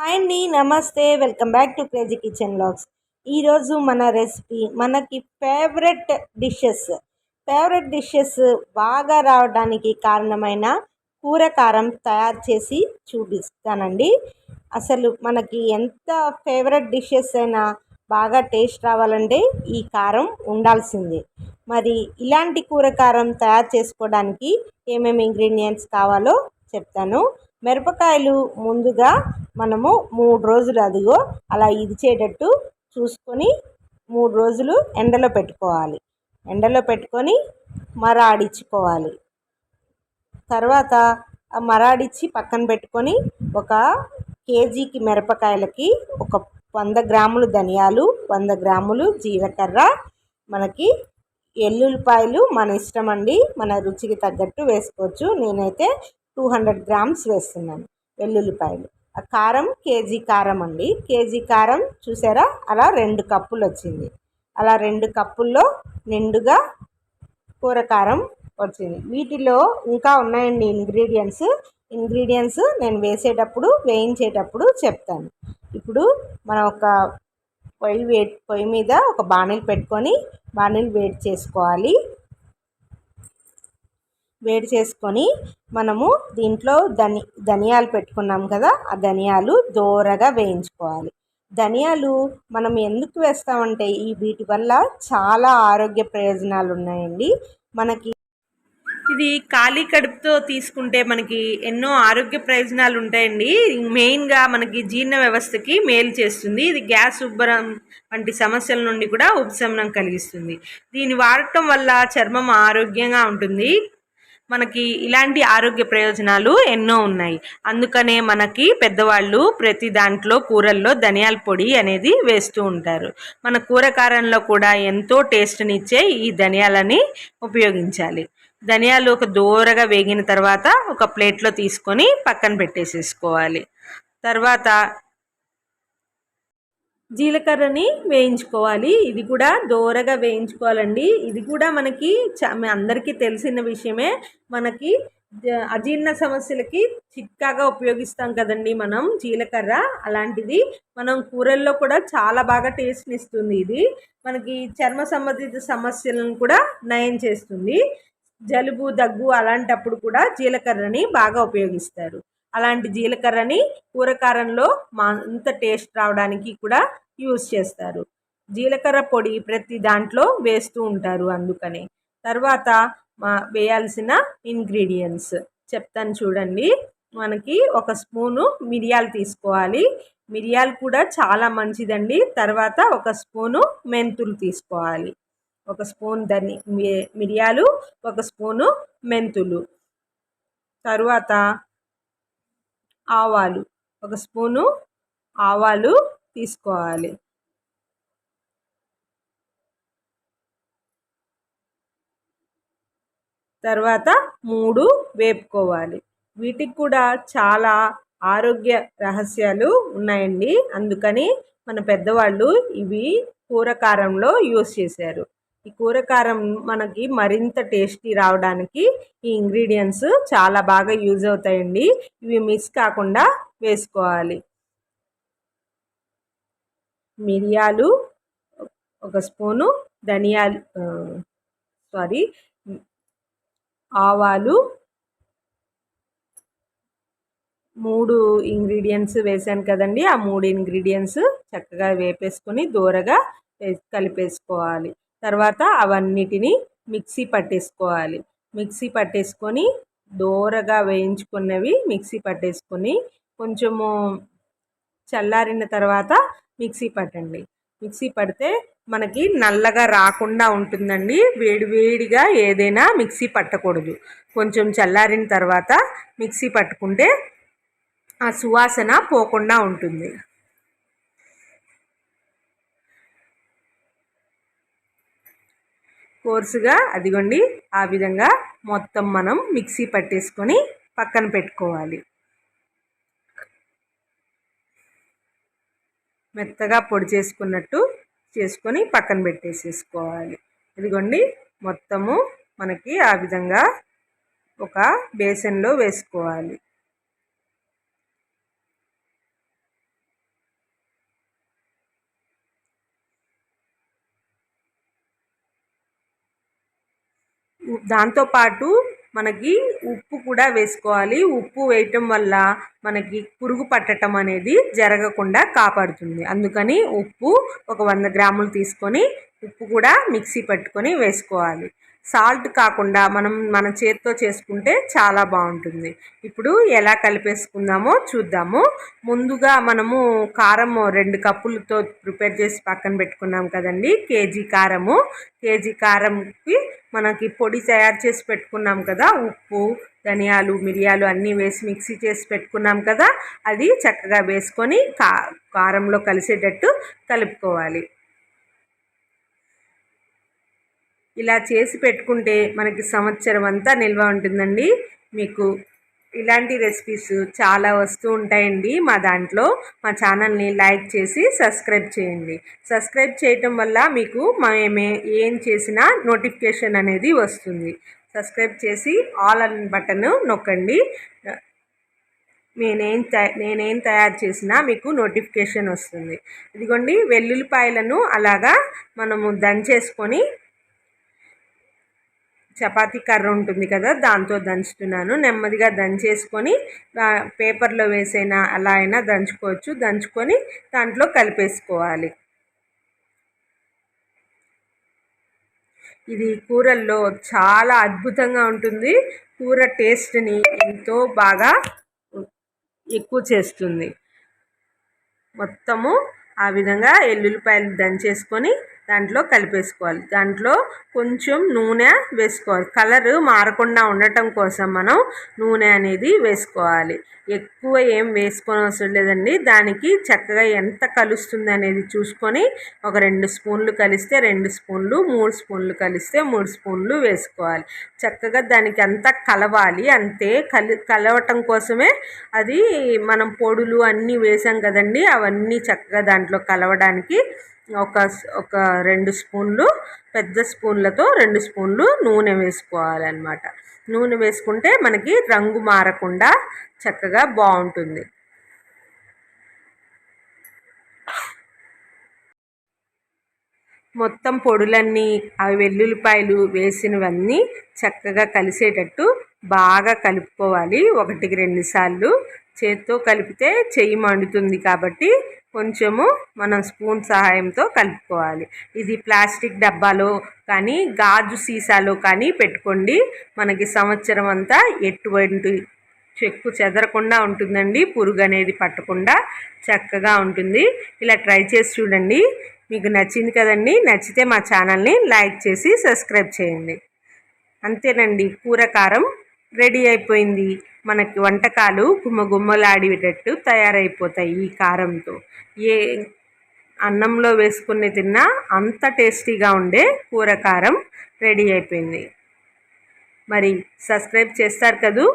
Hi అండి నమస్తే. Welcome back to crazy kitchen blogs ఈరోజు మన రెసిపీ మనకి ఫేవరెట్ డిషెస్. ఫేవరెట్ డిషెస్ బాగా రావడానికి కారణమైన కూర కారం తయారు చేసి చూపిస్తానండి. అసలు మనకి ఎంత ఫేవరెట్ డిషెస్ అయినా బాగా టేస్ట్ రావాలంటే ఈ కారం ఉండాల్సిందే. మరి ఇలాంటి కూర కారం తయారు చేసుకోవడానికి ఏమేమి ఇంగ్రీడియంట్స్ కావాలో చెప్తాను. మిరపకాయలు ముందుగా మనము మూడు రోజులు అదిగో అలా ఇదిచేటట్టు చూసుకొని మూడు రోజులు ఎండలో పెట్టుకోవాలి. ఎండలో పెట్టుకొని మరాడించుకోవాలి తర్వాత మరాడిచ్చి పక్కన పెట్టుకొని ఒక కేజీకి మిరపకాయలకి ఒక వంద గ్రాములు ధనియాలు వంద గ్రాములు జీలకర్ర మనకి ఎల్లుల్లిపాయలు మన ఇష్టం అండి మన రుచికి తగ్గట్టు వేసుకోవచ్చు. నేనైతే టూ హండ్రెడ్ గ్రామ్స్ వేస్తున్నాను వెల్లుల్లిపాయలు. కారం కేజీ కారం అండి. కేజీ కారం చూసారా? అలా రెండు కప్పులు వచ్చింది. అలా రెండు కప్పుల్లో నిండుగా కూర కారం వచ్చింది. వీటిలో ఇంకా ఉన్నాయండి ఇంగ్రీడియంట్స్. ఇంగ్రీడియంట్స్ నేను వేసేటప్పుడు వేయించేటప్పుడు చెప్తాను. ఇప్పుడు మనం ఒక పొయ్యి వే పొయ్యి మీద ఒక బాణీలు పెట్టుకొని బాణీలు వేడి చేసుకోవాలి. వేడి చేసుకొని మనము దీంట్లో ధని ధనియాలు పెట్టుకున్నాం కదా ఆ ధనియాలు దోరగా వేయించుకోవాలి. ధనియాలు మనం ఎందుకు వేస్తామంటే ఈ వీటి వల్ల చాలా ఆరోగ్య ప్రయోజనాలు ఉన్నాయండి. మనకి ఇది ఖాళీ కడుపుతో తీసుకుంటే మనకి ఎన్నో ఆరోగ్య ప్రయోజనాలు ఉంటాయండి. మెయిన్గా మనకి జీర్ణ వ్యవస్థకి మేలు చేస్తుంది. ఇది గ్యాస్ ఉబ్బరం వంటి సమస్యల నుండి కూడా ఉపశమనం కలిగిస్తుంది. దీన్ని వాడటం వల్ల చర్మం ఆరోగ్యంగా ఉంటుంది. మనకి ఇలాంటి ఆరోగ్య ప్రయోజనాలు ఎన్నో ఉన్నాయి. అందుకనే మనకి పెద్దవాళ్ళు ప్రతి దాంట్లో కూరల్లో ధనియాల పొడి అనేది వేస్తూ ఉంటారు. మన కూరకారంలో కూడా ఎంతో టేస్ట్నిచ్చే ఈ ధనియాలని ఉపయోగించాలి. ధనియాలు ఒక దూరగా వేగిన తర్వాత ఒక ప్లేట్లో తీసుకొని పక్కన పెట్టేసేసుకోవాలి. తర్వాత జీలకర్రని వేయించుకోవాలి. ఇది కూడా దోరగా వేయించుకోవాలండి. ఇది కూడా మనకి అందరికీ తెలిసిన విషయమే. మనకి అజీర్ణ సమస్యలకి చిట్కాగా ఉపయోగిస్తాం కదండి మనం జీలకర్ర. అలాంటిది మనం కూరల్లో కూడా చాలా బాగా టేస్ట్ని ఇస్తుంది ఇది. మనకి చర్మ సంబంధిత సమస్యలను కూడా నయం చేస్తుంది. జలుబు దగ్గు అలాంటప్పుడు కూడా జీలకర్రని బాగా ఉపయోగిస్తారు. అలాంటి జీలకర్రని కూరకారంలో మా అంత టేస్ట్ రావడానికి కూడా యూస్ చేస్తారు. జీలకర్ర పొడి ప్రతి దాంట్లో వేస్తూ ఉంటారు అందుకనే. తర్వాత మా వేయాల్సిన ఇంగ్రీడియంట్స్ చెప్తాను చూడండి. మనకి ఒక స్పూను మిరియాలు తీసుకోవాలి. మిరియాలు కూడా చాలా మంచిదండి. తర్వాత ఒక స్పూను మెంతులు తీసుకోవాలి. ఒక స్పూన్ ధని మిరియాలు ఒక స్పూను మెంతులు. తరువాత ఆవాలు. ఒక స్పూను ఆవాలు తీసుకోవాలి. తర్వాత మూడు వేపుకోవాలి. వీటికి కూడా చాలా ఆరోగ్య రహస్యాలు ఉన్నాయండి. అందుకని మన పెద్దవాళ్ళు ఇవి కూరకారంలో యూస్ చేశారు. ఈ కూరకారం మనకి మరింత టేస్టీ రావడానికి ఈ ఇంగ్రీడియంట్స్ చాలా బాగా యూజ్ అవుతాయండి. ఇవి మిస్ కాకుండా వేసుకోవాలి. మిరియాలు ఒక స్పూను ధనియాలు సారీ ఆవాలు మూడు ఇంగ్రీడియంట్స్ వేసాను కదండి. ఆ మూడు ఇంగ్రీడియంట్స్ చక్కగా వేపేసుకొని దూరగా కలిపేసుకోవాలి. తర్వాత అవన్నిటిని మిక్సీ పట్టేసుకోవాలి. మిక్సీ పట్టేసుకొని దోరగా వేయించుకున్నవి మిక్సీ పట్టేసుకొని కొంచెము చల్లారిన తర్వాత మిక్సీ పట్టండి. మిక్సీ పడితే మనకి నల్లగా రాకుండా ఉంటుందండి. వేడివేడిగా ఏదైనా మిక్సీ పట్టకూడదు. కొంచెం చల్లారిన తర్వాత మిక్సీ పట్టుకుంటే ఆ సువాసన పోకుండా ఉంటుంది. కోర్సుగా అదిగోండి ఆ విధంగా మొత్తం మనం మిక్సీ పట్టేసుకొని పక్కన పెట్టుకోవాలి. మెత్తగా పొడి చేసుకున్నట్టు చేసుకొని పక్కన పెట్టేసేసుకోవాలి. ఇదిగోండి మొత్తము మనకి ఆ విధంగా ఒక బేసన్లో వేసుకోవాలి. దాంతోపాటు మనకి ఉప్పు కూడా వేసుకోవాలి. ఉప్పు వేయటం వల్ల మనకి పురుగు పట్టడం అనేది జరగకుండా కాపాడుతుంది. అందుకని ఉప్పు ఒక వంద గ్రాములు తీసుకొని ఉప్పు కూడా మిక్సీ పెట్టుకొని వేసుకోవాలి. సాల్ట్ కాకుండా మనం మన చేతితో చేసుకుంటే చాలా బాగుంటుంది. ఇప్పుడు ఎలా కలిపేసుకుందామో చూద్దాము. ముందుగా మనము కారం రెండు కప్పులతో ప్రిపేర్ చేసి పక్కన పెట్టుకున్నాం కదండి కేజీ కారము. కేజీ కారంకి మనకి పొడి తయారు చేసి పెట్టుకున్నాం కదా ఉప్పు ధనియాలు మిరియాలు అన్నీ వేసి మిక్సీ చేసి పెట్టుకున్నాం కదా అది చక్కగా వేసుకొని కా కారంలో కలిసేటట్టు కలుపుకోవాలి. ఇలా చేసి పెట్టుకుంటే మనకి సంవత్సరం అంతా నిల్వ ఉంటుందండి. మీకు ఇలాంటి రెసిపీస్ చాలా వస్తూ ఉంటాయండి మా దాంట్లో. మా ఛానల్ని లైక్ చేసి సబ్స్క్రైబ్ చేయండి. సబ్స్క్రైబ్ చేయటం వల్ల మీకు మేమే ఏం చేసినా నోటిఫికేషన్ అనేది వస్తుంది. సబ్స్క్రైబ్ చేసి ఆల్ అన్ బటన్ నొక్కండి. నేనేం తయా నేనేం తయారు చేసినా మీకు నోటిఫికేషన్ వస్తుంది. ఇదిగోండి వెల్లుల్లిపాయలను అలాగా మనము దంచేసుకొని చపాతీ కర్ర ఉంటుంది కదా దాంతో దంచుతున్నాను. నెమ్మదిగా దంచేసుకొని పేపర్లో వేసైనా అలా అయినా దంచుకోవచ్చు. దంచుకొని దాంట్లో కలిపేసుకోవాలి. ఇది కూరల్లో చాలా అద్భుతంగా ఉంటుంది. కూర టేస్ట్ని ఎంతో బాగా ఎక్కువ చేస్తుంది. మొత్తము ఆ విధంగా ఎల్లుల్లిపాయలు దంచేసుకొని దాంట్లో కలిపేసుకోవాలి. దాంట్లో కొంచెం నూనె వేసుకోవాలి. కలర్ మారకుండా ఉండటం కోసం మనం నూనె అనేది వేసుకోవాలి. ఎక్కువ ఏం వేసుకోని అవసరం లేదండి. దానికి చక్కగా ఎంత కలుస్తుంది అనేది చూసుకొని ఒక రెండు స్పూన్లు కలిస్తే రెండు స్పూన్లు మూడు స్పూన్లు కలిస్తే మూడు స్పూన్లు వేసుకోవాలి. చక్కగా దానికి అంతా కలవాలి. అంతే కలి కలవటం కోసమే అది మనం పొడులు అన్నీ వేసాం కదండి అవన్నీ చక్కగా దాంట్లో కలవడానికి ఒక ఒక రెండు స్పూన్లు పెద్ద స్పూన్లతో రెండు స్పూన్లు నూనె వేసుకోవాలన్నమాట. నూనె వేసుకుంటే మనకి రంగు మారకుండా చక్కగా బాగుంటుంది. మొత్తం పొడులన్నీ అవి వెల్లుల్లిపాయలు వేసినవన్నీ చక్కగా కలిసేటట్టు బాగా కలుపుకోవాలి. ఒకటికి రెండు సార్లు. చేత్తో కలిపితే చెయ్యి మండుతుంది కాబట్టి కొంచెము మనం స్పూన్ సహాయంతో కలుపుకోవాలి. ఇది ప్లాస్టిక్ డబ్బాలో కానీ గాజు సీసాలో కానీ పెట్టుకోండి. మనకి సంవత్సరం అంతా ఎటువంటి చెక్కు చెదరకుండా ఉంటుందండి. పురుగు అనేది పట్టకుండా చక్కగా ఉంటుంది. ఇలా ట్రై చేసి చూడండి. మీకు నచ్చింది కదండి. నచ్చితే మా ఛానల్ని లైక్ చేసి సబ్స్క్రైబ్ చేయండి. అంతేనండి. కూర కారం రెడీ అయిపోయింది. మనకి వంటకాలు గుమ్మగుమ్మలాడేటట్టు తయారైపోతాయి ఈ కారంతో. ఏ అన్నంలో వేసుకుని తిన్నా అంత టేస్టీగా ఉండే కూర కారం రెడీ అయిపోయింది. మరి సబ్స్క్రైబ్ చేస్తారు కదూ?